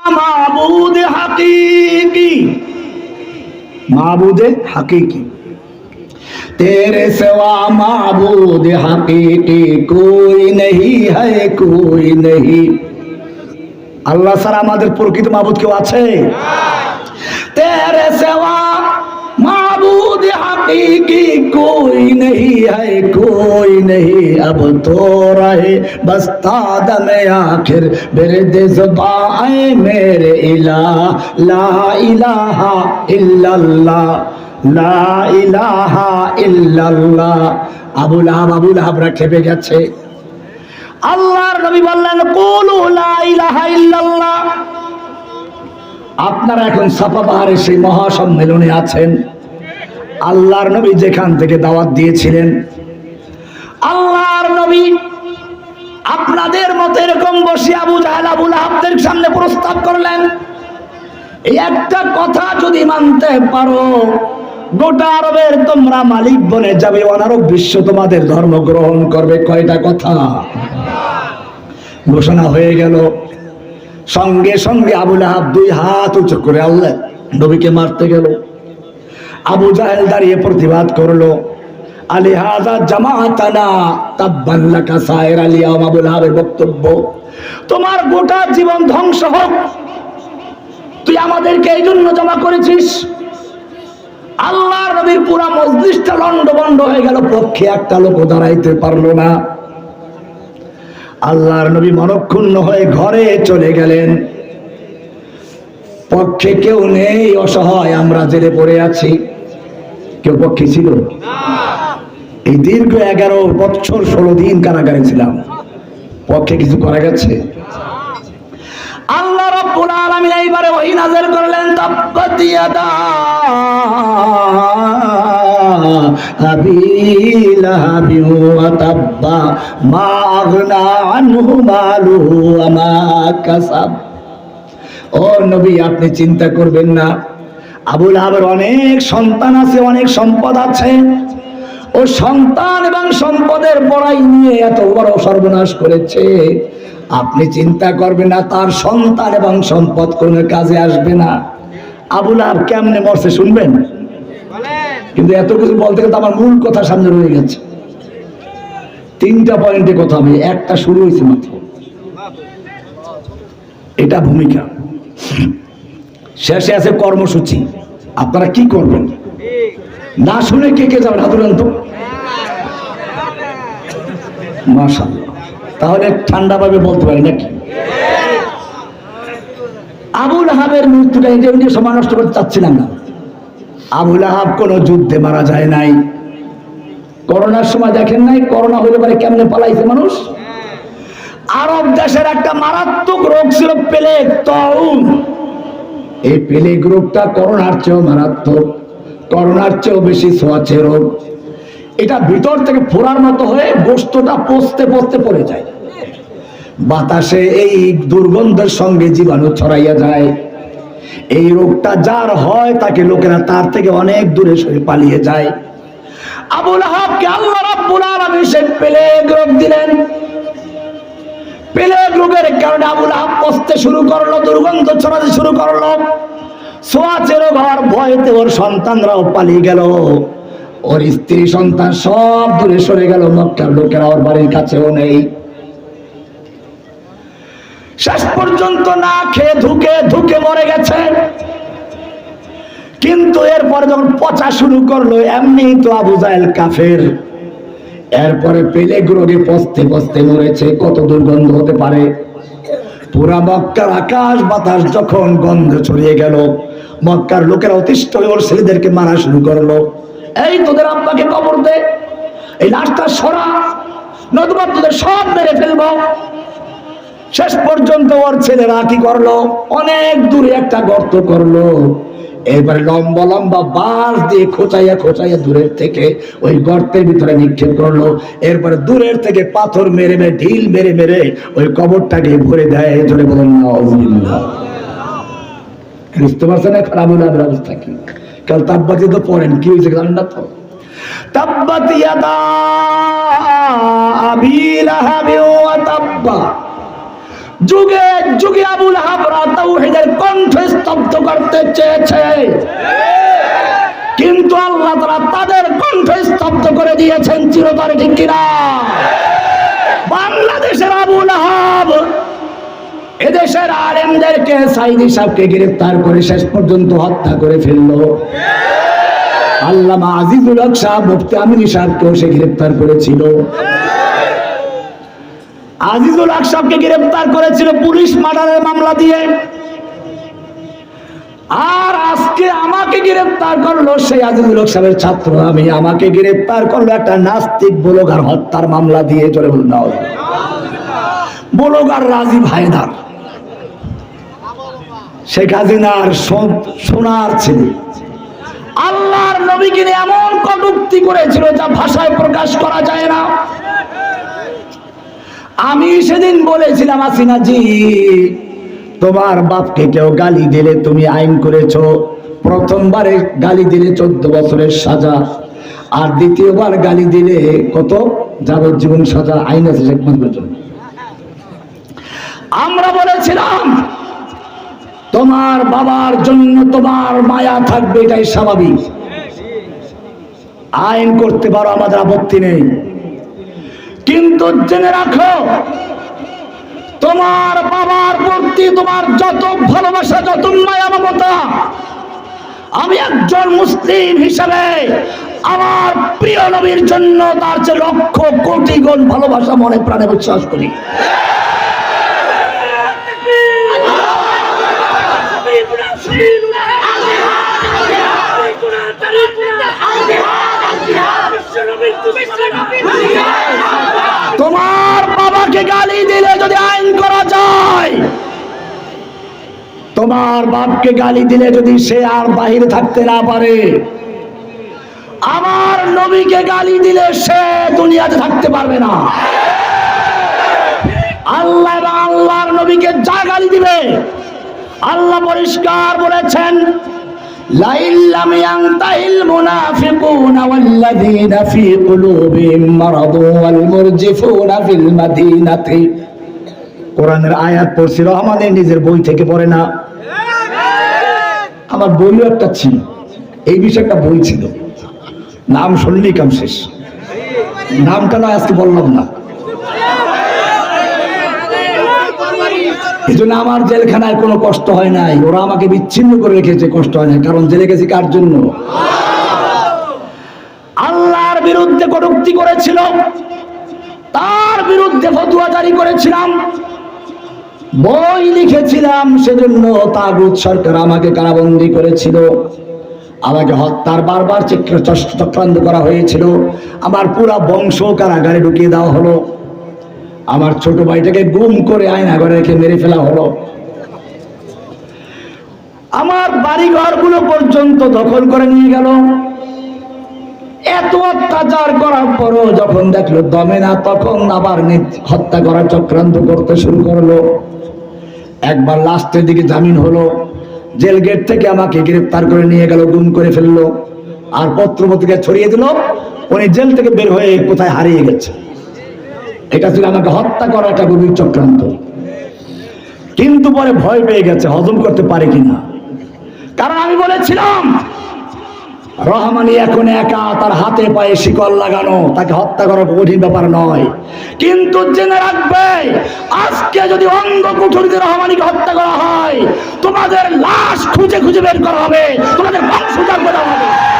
माबूद हकीकी माबूद हकीकी तेरे सिवा माबूद हकीकी कोई नहीं है कोई नहीं আল্লাহ ছাড়া আমাদের প্রকৃত মাবুদ কেউ আছে तेरे सिवा नहीं है कोई नहीं अब तो रहे बस तादम आखिर बिरद जुबाए मेरे इला ला इलाहा इल्लल्लाह লা ইলাহা ইল্লাল্লাহ আবুল আহাব আবুল আহাবরা খেপে গেছে আল্লাহর নবী বললেন কুলু লা ইলাহা ইল্লাল্লাহ আপনারা এখন সাফা পাহাড়ের সেই মহাসম্মেলনে আছেন আল্লাহর নবী যেখান থেকে দাওয়াত দিয়েছিলেন। আল্লাহর নবী আপনাদের মতো এরকম বসে আবু জাহেল আহাবদের সামনে প্রস্তাব করলেন। এই একটা কথা যদি মানতে পারো, গোটা আরবের তোমরা মালিক বনে যাবে, অনারব বিশ্ব তোমাদের ধর্ম গ্রহণ করবে। কয়টা কথা? ঘোষণা হয়ে গেল। সঙ্গে সঙ্গে আবুল আহাব দুই হাত উঁচু করে আল্লাহ নবীকে মারতে গেল। আবু জাহেল দাঁড়িয়ে প্রতিবাদ করল। বক্তব্য। তোমার গোটা জীবন ধ্বংস হোক। তুই আমাদেরকে এই জন্য জমা করেছিস। নবীর পুরা মসজিদটা লন্ড হয়ে গেল, পক্ষে একটা লোক দাঁড়াইতে পারল না। আল্লাহর নবী মনক্ষুণ্ণ হয়ে ঘরে চলে গেলেন। পক্ষে কেউ নেই, অসহায়, আমরা জেলে পড়ে আছি। কেউ পক্ষে ছিল? এই দীর্ঘ এগারো বছর ষোলো দিন কারাগারে ছিলাম। পক্ষে কিছু করা গেছে আল্লাহ আলামিন এইবারে ওহী নাযিল করলেন তাব্বা মালুহু ও নবী, আপনি চিন্তা করবেন না আবুল আহাবের অনেক সন্তান আছে, অনেক সম্পদ আছে। ও সন্তান এবং সম্পদের বড়াই নিয়ে এত বড় সর্বনাশ করেছে। আপনি চিন্তা করবেন না, তার সন্তান এবং সম্পদ কোনো কাজে আসবে না। আবুল আহাব কেমনে মরছে শুনবেন? কিন্তু এত কিছু বলতে গেলে আমার মূল কথা সামনে রয়ে গেছে। তিনটা পয়েন্টে কথা হবে, একটা শুরু হয়েছে মাত্র। এটা ভূমিকা। শেষে আছে কর্মসূচি। আপনারা কি করবেন? না শুনে কে কে যাবেন? হাতুরান তো। মাশাআল্লাহ। তাহলে ঠান্ডা ভাবে বলতে পারি নাকি? আবুল আহাবের মৃত্যুটা এটা নিয়ে সময় নষ্ট করতে চাচ্ছিলাম না। আবুল আহাব কোনো যুদ্ধে মারা যায় নাই। করোনার সময় দেখেন নাই, করোনা হইলে পারে কেমনে পালাইছে মানুষ? আরব দেশের একটা মারাত্মক রোগ ছিল প্লেগ তরুণ। এই প্লেগ রোগটা করোনার চেয়েও মারাত্মক। করোনার চেয়েও বেশি ছোঁয়াচে রোগ। এটা ভিতর থেকে ফোড়ার মতো হয়ে গোস্তটা পচতে পচতে পড়ে যায়। বাতাসে এই দুর্গন্ধের সঙ্গে জীবাণু ছড়াইয়া যায়। এই রোগটা যার হয় তাকে লোকেরা তার থেকে অনেক দূরে সরে পালিয়ে যায়। আবুল আহাবকে আল্লাহ রাব্বুল আলামিন সে প্লেগ রোগ দিলেন। প্লেগ রোগের কারণে আবুল আহাব পচতে শুরু করল, দুর্গন্ধ ছড়াতে শুরু করল। সোয়াচে রোগ হওয়ার ভয়েতে ওর সন্তানরাও পালিয়ে গেল। ওর স্ত্রী সন্তান সব দূরে সরে গেল, মক্কার লোকেরা ওর বাড়ির কাছেও নেই। শেষ পর্যন্ত না খেয়ে ধুকে ধুকে মরে গেছে। কিন্তু এরপরে যখন পচা শুরু করল এমনি তো আবু জাহেল কাফের। এরপরে পেলেগ রোগে পচতে পচতে মরেছে। কত দুর্গন্ধ হতে পারে? পুরা মক্কার আকাশ বাতাস যখন গন্ধ ছড়িয়ে গেল, মক্কার লোকেরা অতিষ্ঠ ওর ছেলেদেরকে মারা শুরু করল। এই তোদের আব্বাকে কবর দে, এই লাশটা সরা, নতুবা তোদের সব মেরে ফেলব। শেষ পর্যন্ত ওর ছেলেরা কি করল? অনেক দূরে একটা গর্ত করল। এবারে লম্বা লম্বা বাঁশ দিয়ে খোঁচাইয়া খোঁচাইয়া দূরের থেকে ওই গর্তের ভিতরে নিক্ষেপ করল। এরপরে দূরের থেকে পাথর মেরে মেরে, ঢিল মেরে মেরে ওই কবরটাকে ভরে দেয়। ধরে বলুন বুঝতে পারছেন আবুল আবের অবস্থা কি? কাল তাব্বাতি তো পড়েন, কি হয়েছে জানেন না তো? ইয়াদা আবি লাহাবি ওয়া তাব্বা যুগে যুগে আবুল আহাব তাওহীদের করতে চেয়েছে। কিন্তু আল্লাহ তারা তাদের কণ্ঠ স্তব্ধ করে দিয়েছেন চিরতরে, ঠিক কিনা? বাংলাদেশের আবুল আহাব এদেশের আলেমদেরকে সাইদি সাহেবকে গ্রেফতার করে শেষ পর্যন্ত হত্যা করে ফেলল। আল্লামা আজিজুল হক সাহেব মুফতি আমিনী সাহেবকেও সে গ্রেফতার করেছিল। আজিজুল হক গ্রেফতার করেছিল পুলিশ মার্ডারের মামলা দিয়ে। আর আজকে আমাকে গ্রেফতার করল সেই আজিজুল হক ছাত্র। আমি আমাকে গ্রেফতার করল একটা নাস্তিক বলগার হত্যার মামলা দিয়ে চলে বলুন বলগার রাজীব হায়দার। শেখ হাসিনার সো- সোনার ছেলে। আল্লাহর নবীকে এমন কটুক্তি করেছিল যা ভাষায় প্রকাশ করা যায় না। আমি সেদিন বলেছিলাম, আসিনা জি, তোমার বাপকে কেউ গালি দিলে তুমি আইন করেছ। প্রথমবারে গালি দিলে চোদ্দ বছরের সাজা, আর দ্বিতীয়বার গালি দিলে কত? যাবজ্জীবন সাজা, আইন আছে শেখ মুজিবের আমরা বলেছিলাম, তোমার বাবার জন্য তোমার মায়া থাকবে, এটাই স্বাভাবিক। আইন করতে পারো, আমাদের আপত্তি নেই। কিন্তু জেনে রাখো, তোমার বাবার প্রতি তোমার যত ভালোবাসা, যত মায়া, মমতা, আমি একজন মুসলিম হিসাবে আমার প্রিয় নবীর জন্য তার চেয়ে লক্ষ কোটি গুণ ভালোবাসা মনে প্রাণে বিশ্বাস করি। বাবাকে গালি দিলে যদি আইন করা যায়, তোমার বাপকে গালি দিলে যদি সে আর বাহিরে থাকতে না পারে, আমার নবীকে গালি দিলে সে দুনিয়াতে থাকতে পারবে না। আল্লাহ আল্লাহর নবীকে যা গালি দিবে, আল্লাহ পরিষ্কার বলেছেন لئن لم ينتهي المنافقون والذين في قلوبهم مرض والمرجفون في المدينة কোরআনের আয়াত পড়ছি রহমানের নিজের বই থেকে পড়ে না আমার বইও একটা ছিল এই বিষয়ে একটা বই ছিল নাম শুনলেই কাম শেষ নামটা না আজকে বললাম না এই জন্য আমার জেলখানায় কোনো কষ্ট হয় নাই। ওরা আমাকে বিচ্ছিন্ন করে রেখেছে, কষ্ট হয় নাই। কারণ জেলে গেছি কার জন্য? আল্লাহর বিরুদ্ধে কটুক্তি করেছিল। তার বিরুদ্ধে ফতুয়া জারি করেছিলাম। বই লিখেছিলাম, সেজন্য তাগুত সরকার আমাকে কারাবন্দি করেছিল। আমাকে হত্যার বারবার চক্র- চক্র- চক্রান্ত করা হয়েছিল। আমার পুরা বংশ কারাগারে ঢুকিয়ে দেওয়া হলো। আমার ছোট ভাইটাকে গুম করে আয়না ঘরে রেখে মেরে ফেলা হলো। আমার বাড়ি ঘরগুলো পর্যন্ত দখল করে নিয়ে গেল। এত অত্যাচার করার পরও যখন দেখল দমে না, তখন আবার হত্যা করার চক্রান্ত করতে শুরু করল। একবার লাস্টের দিকে জামিন হলো। জেল গেট থেকে আমাকে গ্রেফতার করে নিয়ে গেল, গুম করে ফেলল। আর পত্র পত্রিকা ছড়িয়ে দিল। উনি জেল থেকে বের হয়ে কোথায় হারিয়ে গেছে। এটা ছিল আমাকে হত্যা করা একটা গভীর চক্রান্ত। কিন্তু পরে ভয় পেয়ে গেছে, হজম করতে পারে কিনা। কারণ আমি বলেছিলাম, রহমানি এখন একা তার হাতে পায়ে শিকল লাগানো, তাকে হত্যা করা কঠিন ব্যাপার নয়। কিন্তু জেনে রাখবে, আজকে যদি অঙ্গ কুঠুরিতে রহমানিকে হত্যা করা হয়, তোমাদের লাশ খুঁজে খুঁজে বের করা হবে, তোমাদের বংশ করা হবে।